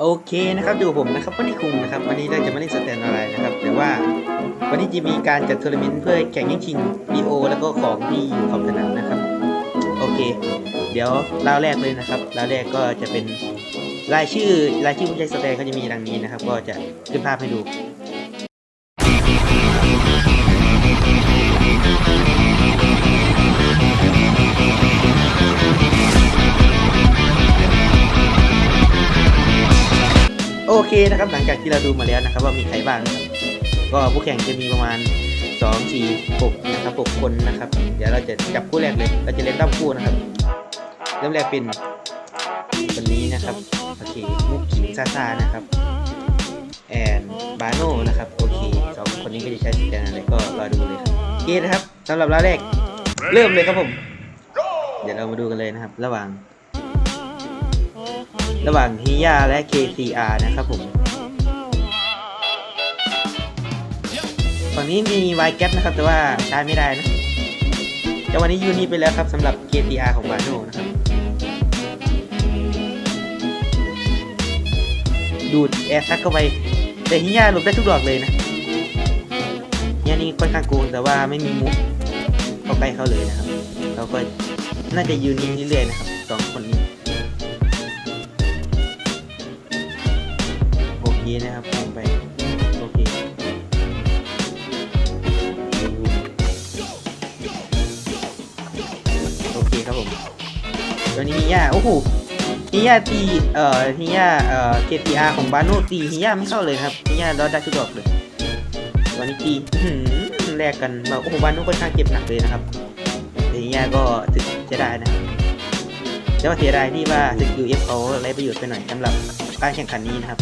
โอเคนะครับดูผมนะครับวันนี้คุงนะครับวันนี้เราจะมาเล่นสแตนอะไรนะครับแต่ว่าวันนี้จะมีการจัดทัวร์นาเมนต์เพื่อแข่งแย่งชิงดีโอแล้วก็ของที่อยู่ขอบสนามนะครับ โอเค เดี๋ยวราวแรกเลยนะครับราวแรกก็จะเป็นรายชื่อรายชื่อผู้ใช้สแตนเขาจะมีดังนี้นะครับ ก็จะขึ้นภาพให้ดู นะครับหลังจากที่เราดูมาแล้วนะครับ ว่ามีใครบ้างนะครับก็ผู้แข่งจะมีประมาณ 2 4 6นะครับ6คนนะครับ เดี๋ยวเราจะจับคู่แรกเลยเราจะเล่นดับคู่นะครับ เริ่มแรกเป็นคนนี้นะครับโอเคมุกขิงซาซานะครับแอนบาโน่นะครับโอเคสองคนนี้ก็จะใช้สแกนอะไรก็รอดูเลยครับโอเคนะครับสำหรับรอบแรกเริ่มเลยครับผม เดี๋ยวเรามาดูกันเลยนะครับ ระหว่าง ระหว่างฮิยาและ KCR นะครับผม ฝั่งนี้มี y g a p นะครับ แต่ว่าใช้ไม่ได้นะ แต่วันนี้ยูนี่ไปแล้วครับสำหรับ KCR ของบาโนนะครับ ดูดแอร์ซักเข้าไป แต่ฮิยาหลบได้ทุกดอกเลยนะฮิยานี่ค่อนข้างโกงแต่ว่าไม่มีมุกเข้าใกล้เขาเลยนะครับ เราก็น่าจะยืนนิ่งเรื่อยๆนะครับสองคนนี้ โอเคนะครับ วนี้ฮิยาโอ้โหฮิยาตีเอ่อฮิยาเอ่อ KTR ของบาโนตีฮิยาไม่เข้าเลยครับฮิยารอดได้ทุกดอกเลยตัวนี้ตีแลกกันแบบโอ้โหบาโนค่อนข้างเจ็บหนักเลยนะครับแต่ฮิยาก็ถึงจะได้นะครับแต่ว่าเสียดายที่ว่าสกิลเอฟเขาไร้ประโยชน์ไปหน่อยสำหรับการแข่งขันนี้นะครับ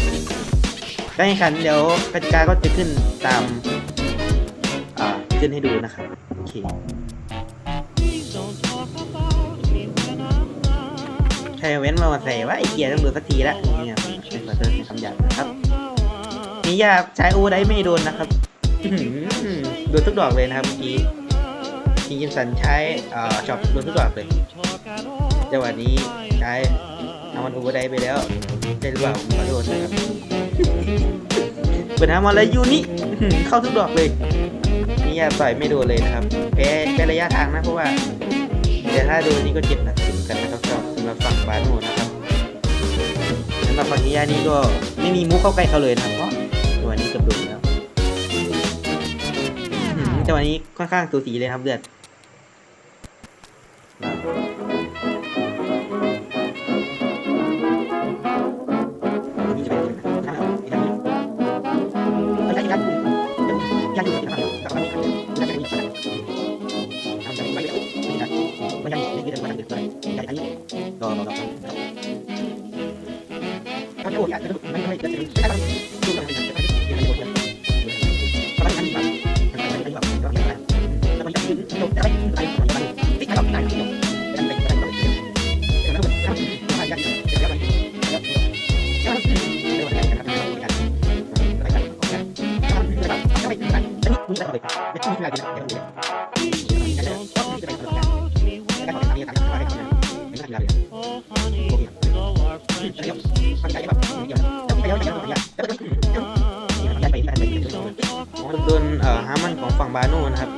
การแข่งขันเดี๋ยวกติกาก็จะขึ้นตามอ่าขึ้นให้ดูนะครับโอเค ครเว้นมาใส่ว่าไอเกียร์ต้องดูสักทีละเนี่ยเป็นขอโทษในคำหยาบนะครับนี่ยาใช้โอได้ไม่โดนนะครับโดนทุกดอกเลยนะครับเมื่อกี้คิงกินสันใช้เอ่อช็อปโดนทุกดอกเลยจังหวะนี้ใช้เอามันอเวอร์ไดไปแล้วได้หรือเปล่าขอโทษนะครับเปิดหามาแล้วยูนี่เข้าทุกดอกเลยนี่ยาต่อยไม่โดนเลยนะครับแพ้แพ้ระยะทางนะเพราะว่า แต่ถ้าโดนนี่ก็เจ็บนะ ครับสำหรับฝั่งบาโนนะครับสำหรับฝั่งนี้ยานี่ก็ไม่มีมุกเข้าใกล้เขาเลยนะครับเพราะจังหวะนี้เกือบโดนแล้วอื้อหือจังหวะนี้ค่อนข้างสูสีเลยครับเลือด รอรอรอครับเขาจะโอ้ยอาจจะไม่ไม่จะไม่ใช่ดูกันเป็นจะไม่ได้ไม่ได้โอ้ยประมาณนั้นแบบมันไม่ได้แบบก็ไม่ได้แต่มันจะยืนจบได้ไปไปไปที่ถ้าเราได้ที่จบแต่ไม่ได้ก็ไม่ได้แต่ถ้ามันถ้ามันถ้ามันยังจะแล้วมันแล้วแล้วเดี๋ยวอะไรกันครับกันอะไรกันกันถ้ามันแบบถ้าไม่ได้อันนี้มึงได้เลยไม่ต้องมีอะไรนะเดี๋ยวเดี๋ยวเดี๋ยวก็จะไปทำงานกา โอเคเดี๋ยวมันเดี๋ยวจะไปย้อนไปย้อนไปย้อนจะไปย้อนไปย้อนไปโดนเอ่อฮามันของฝั่งบาโน่นะครับ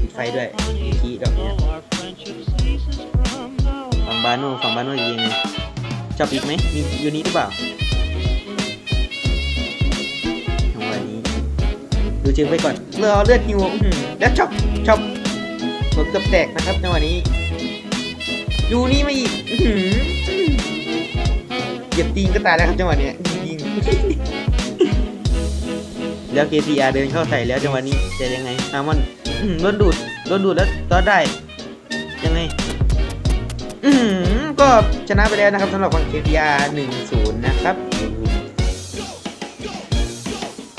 ปิดไฟด้วยคีดอกนี้ฝั่งบาโน่ฝั่งบาโน่ยิงไงชอบอีกไหมมียูนิหรือเปล่าจังหวะนี้ดูเชิงไปก่อนเลือเลือดฮิวแล้วช็อปช็อปหัวเกือบแตกนะครับจังหวะนี้ ยูนี่มาอีกเหยียบตีนก็ตายแล้วครับจังหวะเนี้ยยิงแล้ว KTR เดินเข้าใส่แล้วจังหวะนี้จะยังไงฮามอนอื้อหือโดนดูดโดนดูดแล้วก็ได้ ยังไงก็ชนะไปแล้วนะครับสำหรับฝั่ง KTR 1-0 นะครับ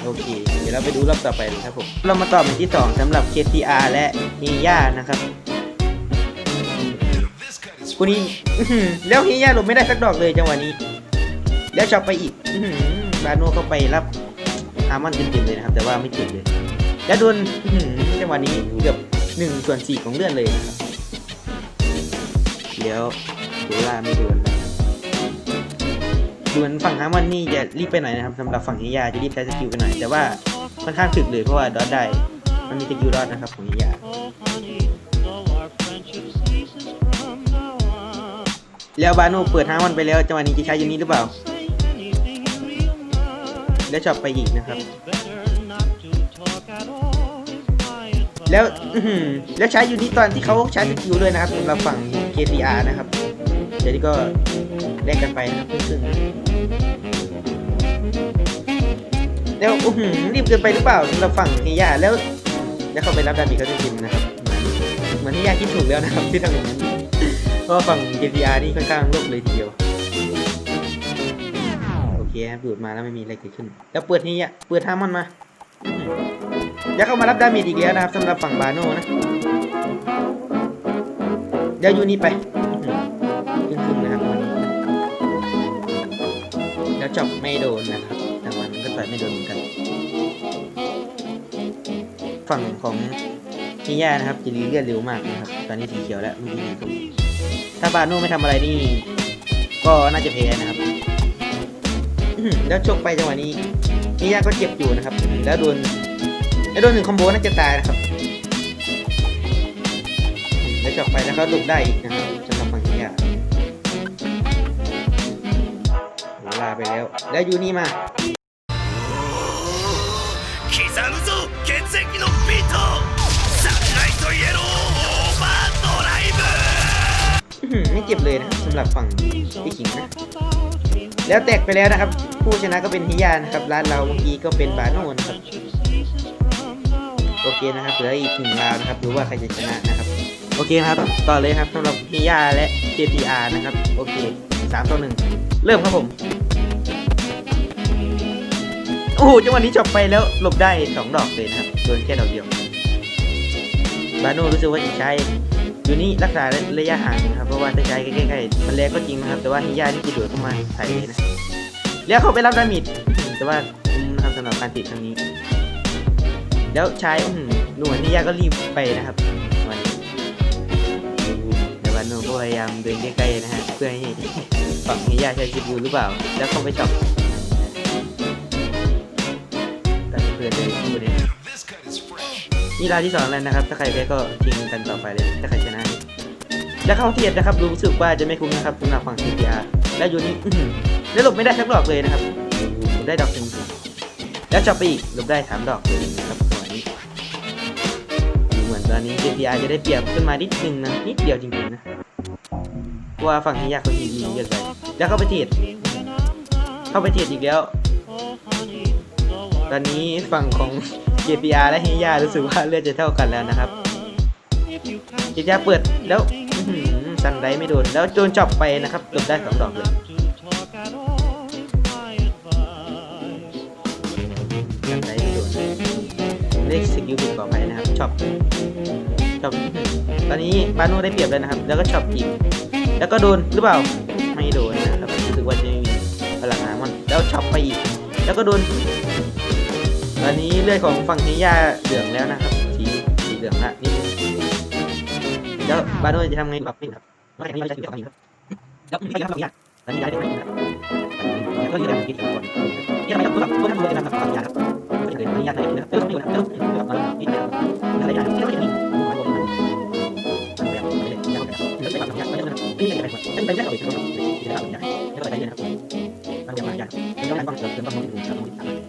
โอเค เดี๋ยวเราไปดูรอบต่อไปเลยครับผม เรามาต่อเป็นที่ 2สำหรับ KTR และเฮียานะครับ คู่นี้อื้อหือแล้วเฮียาหลบไม่ได้สักดอกเลยจังหวะนี้ แล้วช็อปไปอีกอื้อหือบาโนเข้าไปรับฮาร์มอนเต็มๆเลยนะครับ แต่ว่าไม่เจ็บเลย แล้วโดนอื้อหือจังหวะนี้เกือบ1ส่วน4ของเลือดเลยนะครับแล้วโดล่าไม่โดนนะดูเหมือนฝั่งฮาร์มันนี่จะรีบไปหน่อยนะครับสำหรับฝั่งนิยาจะรีบใช้สกิลไปหน่อยแต่ว่าค่อนข้างถึกเลยเพราะว่าดอทได้ มันมีสกิลดอทนะครับของนิย แล้วบาโน่เปิดฮาร์มันไปแล้วจังหวะนี้จะใช้ยูนี้หรือเปล่า แล้วช็อปไปอีกนะครับ แล้วแล้วใช้ยูนิตตอนที่เขาใช้สกิลด้วยนะครับสำหรับฝั่ง KPR นะครับ เดี๋ยวนี้ก็แลกกันไปนะครับครึ่งแล้วอื้อหือรีบเกินไปหรือเปล่าสำหรับฝั่งเฮียาแล้ว แล้วเขาไปรับดามิเขาจะทิมนะครับเหมือนเหมือนที่ยาคิดถูกแล้วนะครับที่ทำอย่างนั้ นเพราะว่าฝั่ง KPR นี่ค่อนข้างโลกเลยทีเดียว โอเคครับดูดมาแล้วไม่มีอะไรเกิดขึ้น แล้วเปิดนี่อะเปิดท่ามันมาอื้อหือแล้วเข้ามารับดาเมจอีกแล้วนะครับสำหรับฝั่งบาโน่นะเดี๋ยวยูนี่ไปอื้อหือขึ้นนะครับวันนี้แล้วจบไม่โดนนะครับแต่วันก็ต่อยไม่โดนเหมือนกัน ฝั่งของ นิยานะครับจะรีเลือดเร็วมากนะครับ ตอนนี้สีเขียวแล้วเมื่อกี้สีส้มถ้าบาโน่ไม่ทำอะไรนี่ ก็น่าจะแพ้นะครับ อื้อหือแล้วชกไปจังหวะนี้นิยาก็เจ็บอยู่นะครับ แล้วโดนแล้วโดนหนึ่งคอมโบน่าจะตายนะครับ แล้วจบไปแล้วก็หลบได้อีกนะครับสำหรับฝั่งนิยาลาไปแล้ว แล้วยูนี่มา 刻むぞ血液のビー ไม่เจ็บเลยนะสำหรับฝั่งพี่ขิงนะ แล้วแตกไปแล้วนะครับ ผู้ชนะก็เป็นฮิยานะครับร้านเราเมื่อกี้ก็เป็นบาโนนะครับโอเคนะครับเหลืออีกหนึ่งราวนะครับดูว่าใครจะชนะนะครับ โอเคครับ ต่อเลยครับสำหรับฮิยาและ JTR นะครับ โอเคสามต่อหนึ่งเริ่มครับผม โอ้โหจังหวะนี้จบไปแล้วหลบได้สองดอกเลยนะครับโดนแค่ดอกเดียว บาโน่รู้สึกว่าจะใช้อยู่นี่รักษาระยะห่างนะครับ เพราะว่าถ้าใช้ใกล้ๆมันแรงก็จริงนะครับ แต่ว่าฮิยานี่จะโดดเข้ามาใส่เลยนะแล้วเขาไปรับดามิดแต่ว่าคุ้มนะครับสำหรับการติดครั้งนี้ แล้วใช้หือดูเหมือนฮิยาก็รีบไปนะครับวันนี้แต่บาโน่ก็พยายามเดินใกล้ๆนะฮะเพื่อให้ฝั่งฮิยาใช้ชิบูหรือเปล่า แล้วเข้าไปช็อปแต่เพื่อนเลยพูดเลย นี่ราวที่สองแล้วนะครับ ถ้าใครแพ้ก็ชิงกันต่อไปเลย ถ้าใครชนะแล้วเข้าเทียบนะครับ รู้สึกว่าจะไม่คุ้มนะครับสำหรับฝั่ง CPR และยูนี่อื้อหือแล้วหลบไม่ได้สักดอกเลยนะครับหลบได้ดอกหนึ่งแล้วจับไปอีกหลบได้สามดอกเลยนะครับจัวนี้ดูเหมือนตอนนี้ CPR จะได้เปรียบขึ้นมานิดนึงนะนิดเดียวจริงๆนะว่าฝั่งที่ยากเขาทีดีเยอะไปแล้วเข้าไปเทียดเข้าไปเทียดอีกแล้ว ตอนนี้ฝั่งของ JPR และเฮียารู้สึกว่าเลือดจะเท่ากันแล้วนะครับเฮียาเปิดแล้วอื้อหือซันไดไม่โดนแล้วโดนจับไปนะครับจบได้สองดอกเลยซันไดไม่โดนเลขสกิลผิดขอไปนะครับช็อปช็อปตอนนี้บาโน่ได้เปรียบแล้วนะครับ แล้วก็ช็อปอีกแล้วก็โดนหรือเปล่าไม่โดนนะครับรู้สึกว่าจะไม่มีพลังงานมันแล้วช็อปไปอีก แล้วก็โดน ตอนนี้เลือดของฝั่งนิยาเหลืองแล้วนะครับ สีสีเหลืองละนิดนึงแล้วบาโนจะทำไงปรับนี่ครับว่าแต่จะถือกับนี้ครับแล้วนี่ก็ทำแบบนี้ตอนนี้ย้ายได้ไหมครับก็ยืดแบบนี้ก่อนนี่ทำไมครับตัวตัวทำตัวจะทำกับฝั่งนิยาครับก็จะเกิดนิยาได้นะครับเออไม่อยู่นะเออไม่อยู่นะนี่นะครับอะไรอย่างนี้ก็จะมีหัวหัวมันแบบไม่ได้ยาวนะครับแล้วไปฝั่งนิยาก็จะนี่ยังไงไปเป็นไปได้เอาอีกครับที่จะทำนิยาแล้วก็ไปได้นะครับมันจะมาอย่างแล้วการฟังเสริมต้องมองถึงครับแล้วใช้ไปครับเราจะตื่นเอาขึ้นเอาขึ้นเอาอย่างนั้นยันไปยันไปก่อนแล้วไปตื่นกันยากว่ายันไปยันไปยันไปมันไปกับความด้วยแล้วเดี๋ยวครับตอนนี้อยากขอยันนะครับยังไงมีคนหนาได้มีคนหนาแล้วยังเดี๋ยวนะยังอะไรอยู่ก็ดียังไปยังยังไปยังยังไปก่อนแล้วก็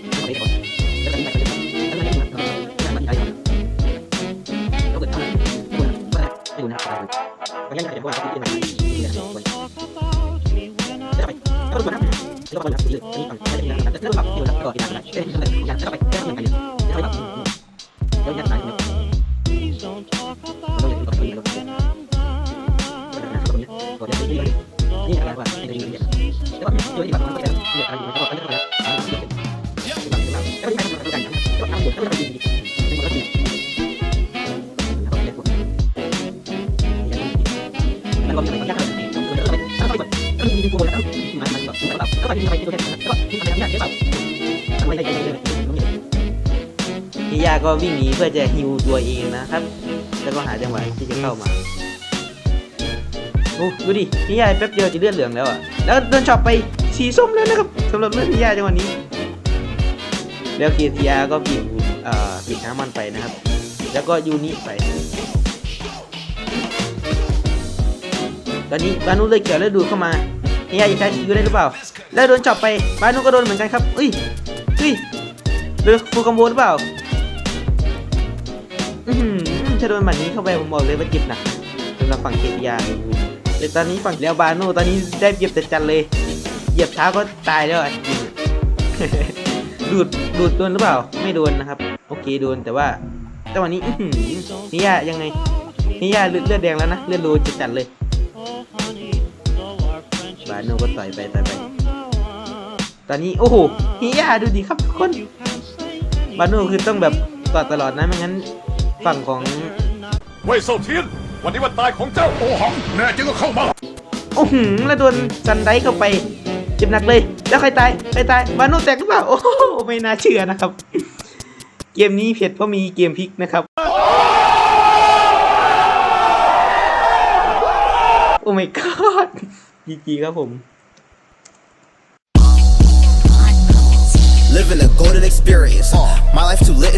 นะครับก็ยังจะว่าที่ยังไงที่ยังไงจะไปก็ดูนะแล้วก็แบบนี้นี่ฝั่งไม่ได้นะแต่แล้วแบบที่เราก็อีกอย่างเอ๊ะอย่างจะไปแก้มันไปเลยจะไปแบบเดี๋ยวยังไงเนี่ยเราอย่างกับคนเราก็ไปนี่อะไรวะไม่ได้ยินเนี่ยแต่ว่าโดยที่แบบมันก็จะเรียกอะไรอยู่แล้วก็เรีย มันก็จะไปยากเลยแล้วก็ไปแล้วก็ไปก็มีกูแล้วมันมันแบบมันแบบก็ไปวิ่งเข้างเงานเยเปล่าไมได้เล้มเหลวฮิยาก็วิ่งหนีเพื่อจะฮิวตัวเองนะครับ แล้วก็หาจังหวะที่จะเข้ามาโอ้ดูดิฮิยาแป๊บเดียวจะเลือดเหลืองแล้วอะ แล้วโดนช็อปไปสีส้มแล้วนะครับสำหรับเลือดฮิยาจังหวะนี้ แล้วเคียาก็ปิดเอ่อปิดน้ำมันไปนะครับ แล้วก็ยูนิไปตอนนี้บานุเลยเกี่ยวแล้วดูเข้ามาฮิยาจะใช้ยูได้หรือเปล่า แล้วโดนจับไปบานุก็โดนเหมือนกันครับเอ้ยเฮ้ยโดนฟูลคอมโบหรือเปล่าอือหือถ้าโดนแบบนี้เข้าไปผมบอกเลยว่าเจ็บหนักสำหรับฝั่งเกียรติยาแต่ตอนนี้ฝั่งแล้วบาโนตอนนี้ได้เปรียบแต่จันเลย เหยียบเท้าก็ตายแล้วอะดูดดูดโดนหรือเปล่า ไม่โดนนะครับ โอเคโดนแต่ว่าแต่วันนี้อื้อหือนิยายังไงนิยาเลือดแดงแล้วนะเลือดโลจะจัดเลยบาโนก็ต่อยไปต่อยไป ตอนนี้โอ้โหนิยาดูดิครับทุกคนบาโน่คือต้องแบบต่อตลอดนะไม่งั้นฝั่งของเว่ยเซาเทียนวันนี้วันตายของเจ้าโอหังแน่จริงก็เข้ามาโอ้โหแล้วโดนซันไดเข้าไปเจ็บหนักเลย แล้วใครตายใครตายบาโนแตกหรือเปล่าโอ้โหไม่น่าเชื่อนะครับ เกมนี้เผ็ดเพราะมีเกมพลิกนะครับโอ้ my god จีจีครับผม Living a golden experience. My life too lit.